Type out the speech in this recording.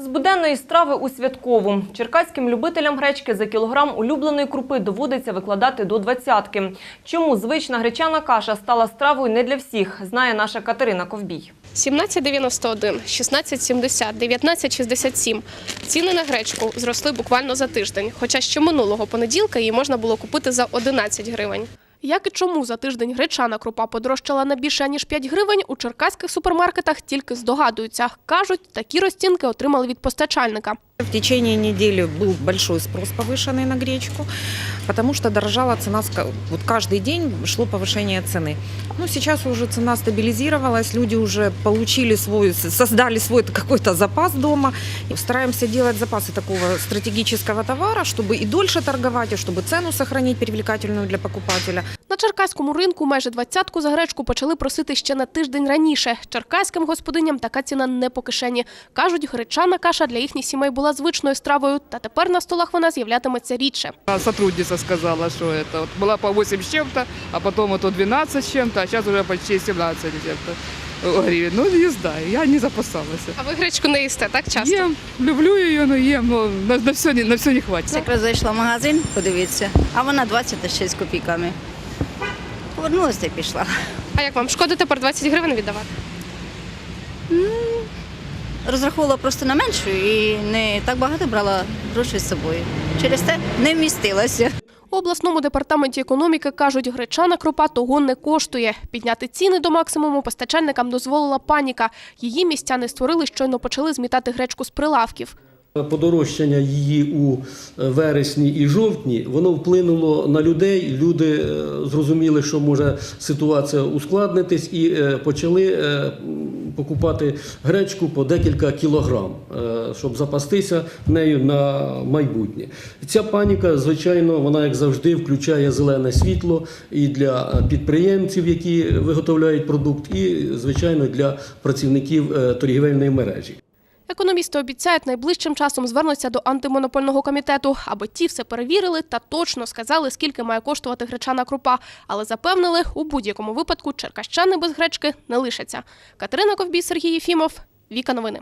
З буденної страви у святкову. Черкаським любителям гречки за кілограм улюбленої крупи доводиться викладати до двадцятки. Чому звична гречана каша стала стравою не для всіх, знає наша Катерина Ковбій. 17,91, 16,70, 19,67. Ціни на гречку зросли буквально за тиждень, хоча ще минулого понеділка її можна було купити за 11 гривень. Як і чому за тиждень гречана крупа подорожчала на більше ніж 5 гривень, у черкаських супермаркетах тільки здогадуються. Кажуть, такі розцінки отримали від постачальника. В течение недели был большой спрос повышенный на гречку, потому что дорожала цена, ска- вот каждый день шло повышение цены. Ну, сейчас уже цена стабилизировалась, люди уже получили свой, создали свой какой-то запас дома. И стараемся делать запасы такого стратегического товара, чтобы и дольше торговать, и чтобы цену сохранить привлекательную для покупателя. На черкаському ринку майже двадцятку за гречку почали просити ще на тиждень раніше. Черкаським господиням така ціна не по кишені. Кажуть, гречана каша для їхніх сімей була звичною стравою, та тепер на столах вона з'являтиметься рідше. А Сотрудница сказала, что это вот была по 8 с чем-то, а потом это 12 с чем-то, а сейчас уже почти 17 с чем-то гривен. Ну, не знаю, я не запасалась. А ви гречку не їсте так часто? Ем, люблю ее, но ем, но на, на все, не, на все не хватит. Якраз зайшла в магазин, подивитися, а вона 26 з копійками. Повернулася і пішла. А як вам шкода тепер 20 гривень віддавати? Розраховувала просто на меншу і не так багато брала грошей з собою. Через те не вмістилася. У обласному департаменті економіки кажуть, гречана крупа того не коштує. Підняти ціни до максимуму постачальникам дозволила паніка. Її містяни створили, щойно почали змітати гречку з прилавків. Подорожчання її у е, вересні і жовтні воно вплинуло на людей. Люди е, зрозуміли, що може ситуація ускладнитись, і е, почали покупати гречку по декілька кілограм, щоб запастися нею на майбутнє. Ця паніка, звичайно, вона як завжди включає зелене світло і для підприємців, які виготовляють продукт, і звичайно для працівників торгівельної мережі. Економісти обіцяють, найближчим часом звернутися до антимонопольного комітету, аби ті все перевірили та точно сказали, скільки має коштувати гречана крупа. Але запевнили, у будь-якому випадку черкащани без гречки не лишаться. Катерина Ковбій, Сергій Єфімов, Віка Новини.